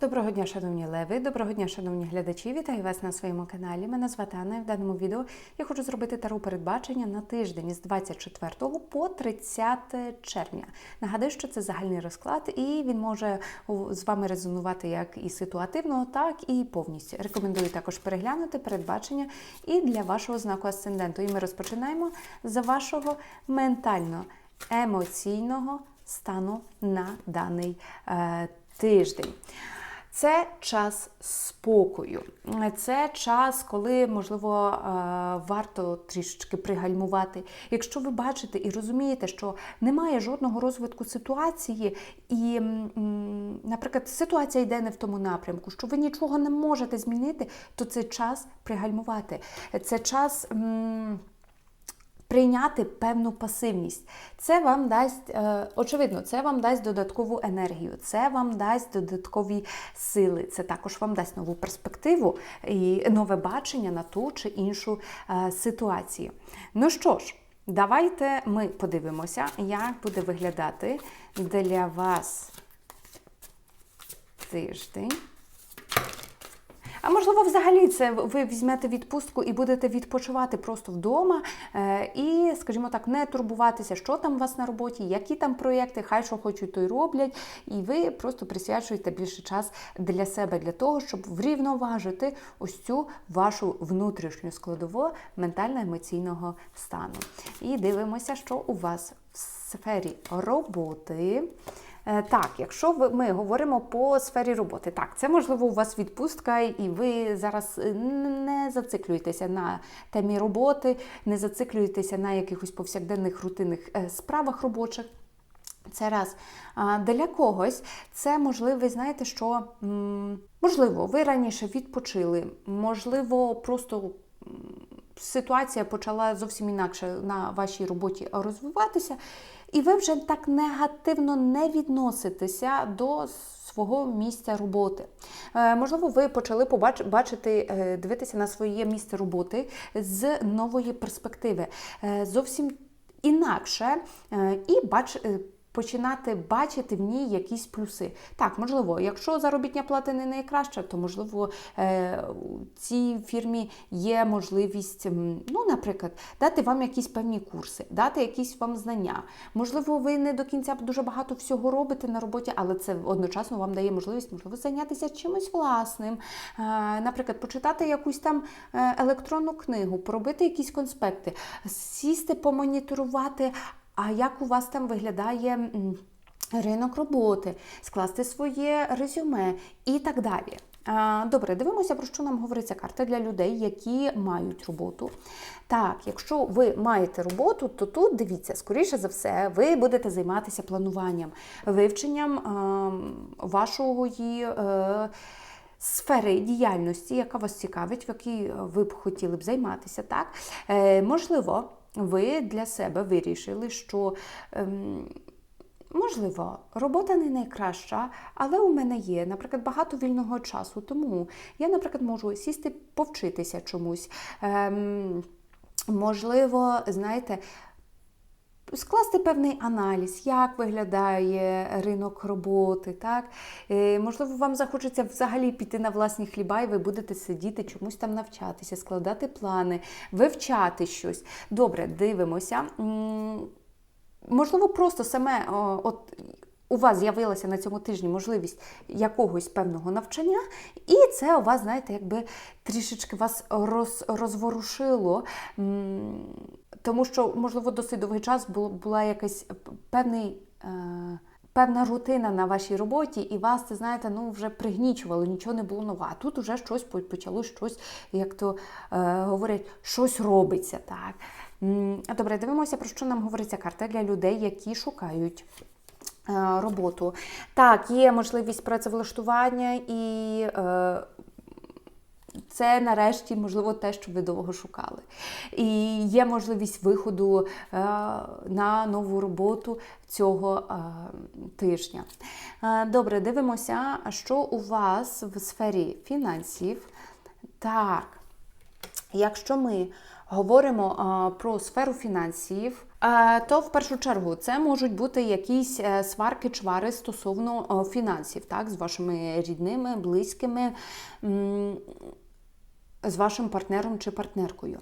Доброго дня, шановні леви, доброго дня, шановні глядачі. Вітаю вас на своєму каналі. Мене звати Анна. і В даному відео я хочу зробити тару передбачення на тиждень з 24 по 30 червня. Нагадую, що це загальний розклад, і він може з вами резонувати як і ситуативно, так і повністю. Рекомендую також переглянути передбачення і для вашого знаку асценденту. І ми розпочинаємо з вашого ментально емоційного стану на даний е, тиждень. Це час спокою. Це час, коли, можливо, е, варто трішечки пригальмувати. Якщо ви бачите і розумієте, що немає жодного розвитку ситуації, і, наприклад, ситуація йде не в тому напрямку, що ви нічого не можете змінити, то це час пригальмувати. Це час. Прийняти певну пасивність. Це вам дасть, е, очевидно, це вам дасть додаткову енергію, це вам дасть додаткові сили, це також вам дасть нову перспективу і нове бачення на ту чи іншу е, ситуацію. Ну що ж, давайте ми подивимося, як буде виглядати для вас тиждень. А можливо, взагалі це ви візьмете відпустку і будете відпочивати просто вдома е, і, скажімо так, не турбуватися, що там у вас на роботі, які там проєкти, хай що хочуть, то й роблять. І ви просто присвячуєте більше час для себе, для того, щоб врівноважити ось цю вашу внутрішню складову ментально-емоційного стану. І дивимося, що у вас в сфері роботи. Е, Так, якщо ви, ми говоримо по сфері роботи, так, це можливо у вас відпустка, і ви зараз е, не зациклюєтеся на темі роботи, не зациклюєтеся на якихось повсякденних рутинних е, справах робочих. Це раз. Для когось це можливо, знаєте, що можливо, ви раніше відпочили, можливо, просто ситуація почала зовсім інакше на вашій роботі розвиватися, і ви вже так негативно не відноситеся до свого місця роботи. Е, Можливо, ви почали бачити, е, дивитися на своє місце роботи з нової перспективи. Е, Зовсім інакше і бач. Починати бачити в ній якісь плюси. Так, можливо, якщо заробітня плата не найкраща, то можливо е, у цій фірмі є можливість, ну, наприклад, дати вам якісь певні курси, дати якісь вам знання. Можливо, ви не до кінця дуже багато всього робите на роботі, але це одночасно вам дає можливість, можливо, зайнятися чимось власним. Е, Наприклад, почитати якусь там е, електронну книгу, поробити якісь конспекти, сісти, помоніторувати. А як у вас там виглядає ринок роботи, скласти своє резюме і так далі. Добре, дивимося, про що нам говориться карта для людей, які мають роботу. Так, якщо ви маєте роботу, то тут дивіться, скоріше за все, ви будете займатися плануванням, вивченням вашого. Е, Сфери діяльності, яка вас цікавить, в якій ви б хотіли б займатися, так е, можливо, ви для себе вирішили, що ем, можливо робота не найкраща, але у мене є, наприклад, багато вільного часу. Тому я, наприклад, можу сісти повчитися чомусь. Ем, можливо, знаєте. Скласти певний аналіз, як виглядає ринок роботи, так? Е, Можливо, вам захочеться взагалі піти на власні хліба, і ви будете сидіти, чомусь там навчатися, складати плани, вивчати щось. Добре, дивимося. Можливо, просто саме от. У вас з'явилася на цьому тижні можливість якогось певного навчання, і це у вас, знаєте, якби трішечки вас роз, розворушило. Тому що, можливо, досить довгий час бу- була якась певний. Е, Певна рутина на вашій роботі, і вас це знаєте, ну вже пригнічувало, нічого не було нового. А тут вже щось по- почало, щось, як то е, говорять, щось робиться. Так добре, дивимося, про що нам говориться карта для людей, які шукають. Е, Роботу. Так, є можливість працевлаштування і е, це нарешті, можливо, те, що ви довго шукали. І є можливість виходу е, на нову роботу цього е, тижня. Е, добре, дивимося, що у вас в сфері фінансів. Так, якщо ми говоримо про сферу фінансів, то в першу чергу це можуть бути якісь е, сварки, чвари стосовно фінансів, так, з вашими рідними, близькими. З вашим партнером чи партнеркою.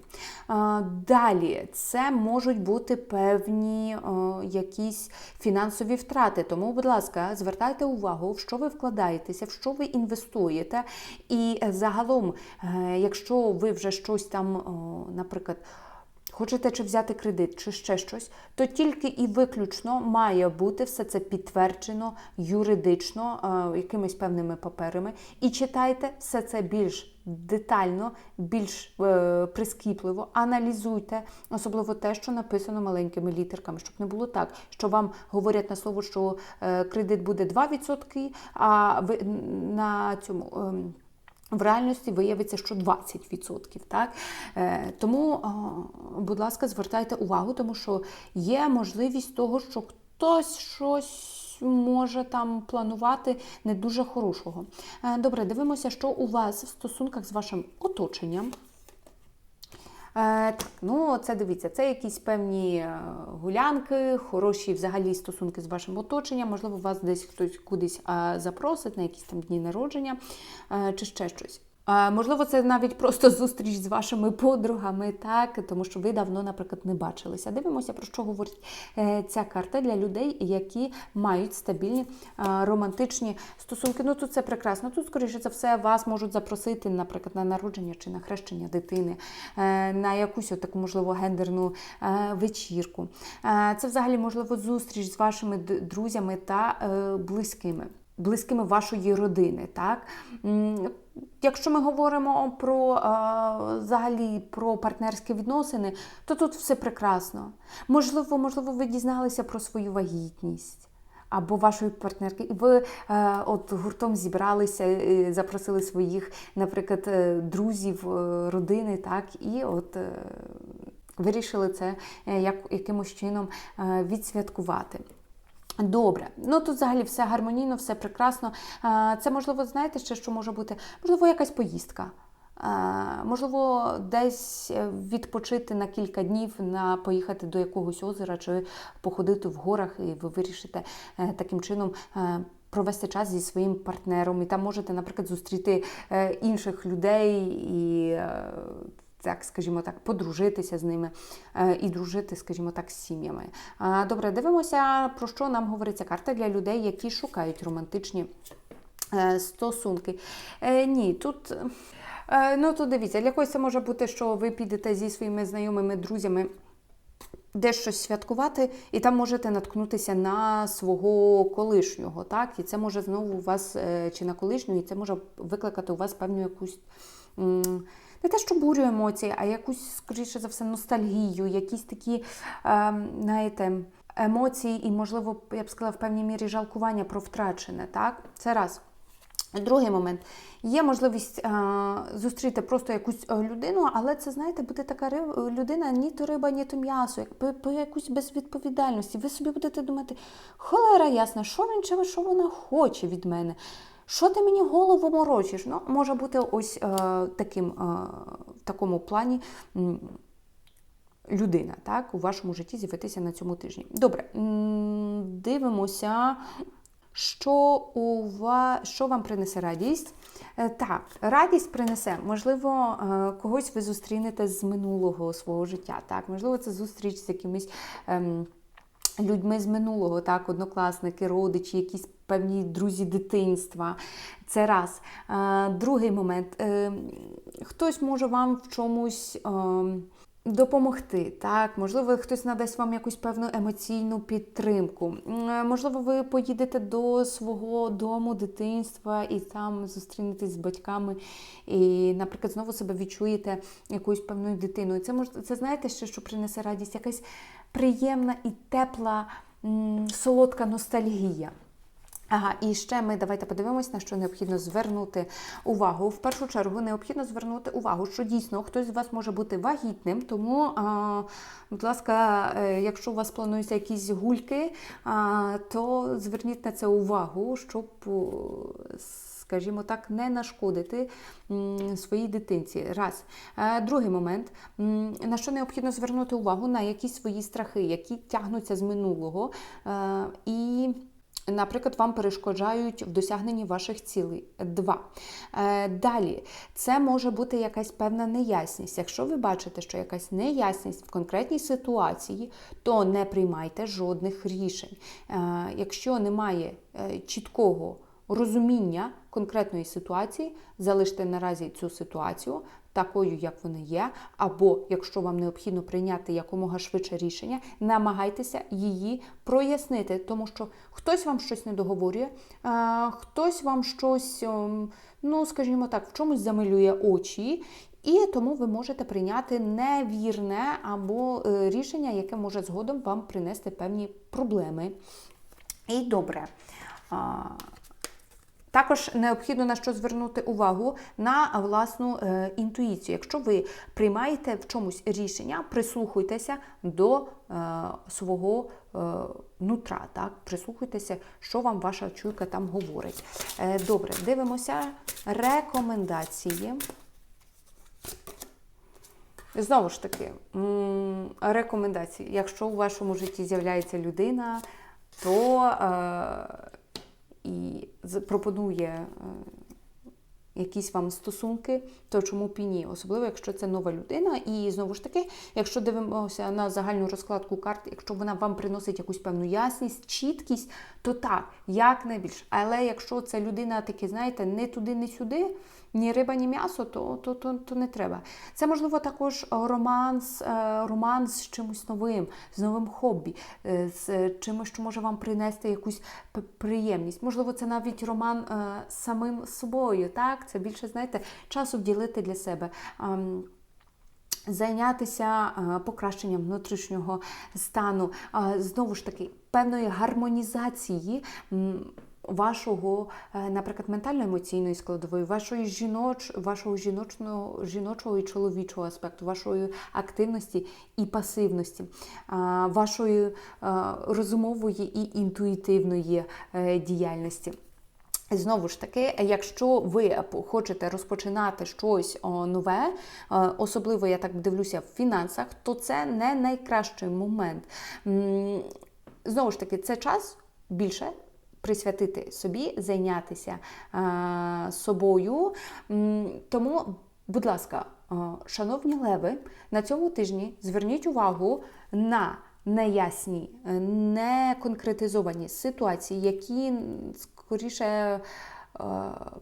Далі це можуть бути певні якісь фінансові втрати. Тому, будь ласка, звертайте увагу, в що ви вкладаєтеся, в що ви інвестуєте. І е, загалом, е, якщо ви вже щось там, наприклад, Хочете чи взяти кредит, чи ще щось, то тільки і виключно має бути все це підтверджено юридично е, якимись певними паперами. І читайте все це більш детально, більш е, прискіпливо, аналізуйте, особливо те, що написано маленькими літерками, щоб не було так, що вам говорять на слово, що е, кредит буде 2%, а ви на цьому. ем, в реальності виявиться, що 20%. Так? Е, тому, будь ласка, звертайте увагу, тому що є можливість того, що хтось щось може там планувати не дуже хорошого. Е, Добре, дивимося, що у вас в стосунках з вашим оточенням. Е, так, ну це дивіться, це якісь певні е, гулянки, хороші взагалі стосунки з вашим оточенням. Можливо, вас десь хтось кудись е, запросить на якісь там дні народження чи ще щось. Можливо, це навіть просто зустріч з вашими подругами, так, тому що ви давно, наприклад, не бачилися. Дивимося, про що говорить е, ця карта для людей, які мають стабільні романтичні стосунки. Ну тут це прекрасно. Тут, скоріше за все, вас можуть запросити, наприклад, на народження чи на хрещення дитини, е, на якусь таку, можливо, гендерну е, вечірку. Це взагалі можливо зустріч з вашими друзями та близькими. Близькими вашої родини, так якщо ми говоримо про взагалі про партнерські відносини, то тут все прекрасно. Можливо, можливо, ви дізналися про свою вагітність. Або вашої партнерки, і ви е, от гуртом зібралися, е, запросили своїх, наприклад, е, друзів, е, родини, так, і от е, вирішили це е, як, якимось чином е, відсвяткувати. Добре, ну тут взагалі все гармонійно, все прекрасно. Це можливо, знаєте, ще що може бути? Можливо, якась поїздка. Можливо, десь е, відпочити на кілька днів, на поїхати до якогось озера чи походити в горах, і ви вирішите е, таким чином. е, Провести час зі своїм партнером, і там можете, наприклад, зустріти е, інших людей і е, так, скажімо так, подружитися з ними е, і дружити, скажімо так, з сім'ями. Добре, дивимося, про що нам говориться карта для людей, які шукають романтичні е, стосунки. Е, Ні, тут. Ну, тут дивіться, для когось це може бути, що ви підете зі своїми знайомими друзями десь щось святкувати, і там можете наткнутися на свого колишнього, так? І це може знову у вас чи на колишнього, і це може викликати у вас певну якусь. Не те, що бурю емоцій, а якусь, скоріше за все, ностальгію, якісь такі, ем, знаєте, емоції і, можливо, я б сказала, в певній мірі жалкування про втрачене. Так? Це раз. Другий момент. Є можливість е, зустріти просто якусь е, людину, але це, знаєте, буде така ри- людина, ні то риба, ні то м'ясо, як по якусь безвідповідальності. Ви собі будете думати, холера ясна, що він чи що вона хоче від мене? Що ти мені голову морочиш? Ну, може бути ось е, таким, е, в такому плані. Людина, так, у вашому житті з'явитися на цьому тижні. Добре, дивимося, що у вас, що вам принесе радість. Е, Так, радість принесе, можливо, е, когось ви зустрінете з минулого свого життя. Так, можливо, це зустріч з якимись. ем, людьми з минулого, так, однокласники, родичі, якісь певні друзі дитинства. Це раз. Е, Другий момент. Е, Хтось може вам в чомусь. Допомогти, так, можливо, хтось надасть вам якусь певну емоційну підтримку. Е, Можливо, ви поїдете до свого дому, дитинства і там зустрінетесь з батьками, і, наприклад, знову себе відчуєте якоюсь певною дитиною. Це мож, це знаєте, ще, що принесе радість, якась приємна і тепла, солодка ностальгія. Ага, і ще ми давайте подивимось, на що необхідно звернути увагу. В першу чергу необхідно звернути увагу, що дійсно хтось з вас може бути вагітним, тому, а, будь ласка, е, якщо у вас плануються якісь гульки, а, то зверніть на це увагу, щоб, скажімо так, не нашкодити своїй дитинці. Раз. Е, Другий момент, на що необхідно звернути увагу, на якісь свої страхи, які тягнуться з минулого. е, І Наприклад, вам перешкоджають в досягненні ваших цілей. Два. Е, далі, це може бути якась певна неясність. Якщо ви бачите, що якась неясність в конкретній ситуації, то не приймайте жодних рішень. Е, якщо немає е, чіткого розуміння конкретної ситуації, залиште наразі цю ситуацію такою, як вона є, або якщо вам необхідно прийняти якомога швидше рішення, намагайтеся її прояснити, тому що хтось вам щось не договорює, е, хтось вам щось, ем, ну скажімо так, в чомусь замилює очі. І тому ви можете прийняти невірне або е, рішення, яке може згодом вам принести певні проблеми. І добре. Також необхідно на що звернути увагу на власну е, інтуїцію. Якщо ви приймаєте в чомусь рішення, прислухайтеся до е, свого е, нутра, так? прислухайтеся, що вам ваша чуйка там говорить. Добре, дивимося рекомендації. Знову ж таки, рекомендації. Якщо у вашому житті з'являється людина, то і пропонує е, якісь вам стосунки, то чому б і ні? Особливо, якщо це нова людина. І знову ж таки, якщо дивимося на загальну розкладку карт, якщо вона вам приносить якусь певну ясність, чіткість, то так, як найбільше. Але якщо ця людина таки, знаєте, не туди, не сюди, ні риба, ні м'ясо, то, то, то, то не треба. Це можливо також романс, е, романс з чимось новим, з новим хобі, е, з чимось, що може вам принести якусь приємність. Можливо, це навіть роман е, з самим собою. Так, це більше знаєте, часу вділити для себе. Зайнятися е, покращенням внутрішнього стану, Е, знову ж таки, певної гармонізації вашого, е, наприклад, ментально-емоційної складової, вашої жіноч, вашого жіночного, жіночого і чоловічого аспекту, вашої активності і пасивності, е, вашої е, розумової і інтуїтивної діяльності. Знову ж таки, якщо ви хочете розпочинати щось нове, особливо я так дивлюся в фінансах, то це не найкращий момент. Знову ж таки, це час більше присвятити собі, зайнятися е, собою. Тому, будь ласка, е, шановні леви, на цьому тижні зверніть увагу на неясні, е, неконкретизовані ситуації, які скоріше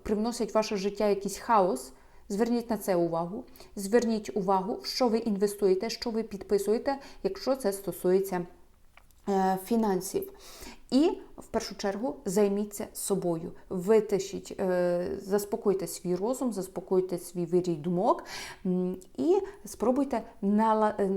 привносять в ваше життя якийсь хаос. Зверніть на це увагу. Зверніть увагу, що ви інвестуєте, що ви підписуєте, якщо це стосується фінансів. І в першу чергу займіться собою. Витишіть, е, заспокойте свій розум, заспокойте свій вирій думок і спробуйте е,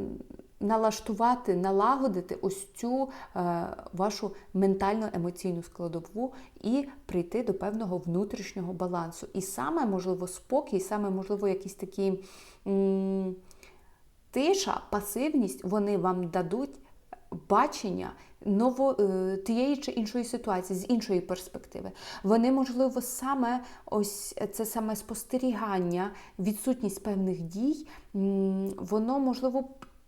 налаштувати, налагодити ось цю е, вашу ментально-емоційну складову і прийти до певного внутрішнього балансу. І саме можливо спокій, саме можливо якісь такі. Тиша, пасивність вони вам дадуть бачення ново, е, тієї чи іншої ситуації з іншої перспективи. Вони, можливо, саме ось це саме спостерігання, відсутність певних дій, воно можливо.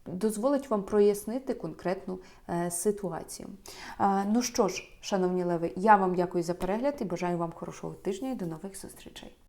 Дозволить вам прояснити конкретну е, ситуацію. Е, ну що ж, шановні леви, я вам дякую за перегляд і бажаю вам хорошого тижня і до нових зустрічей.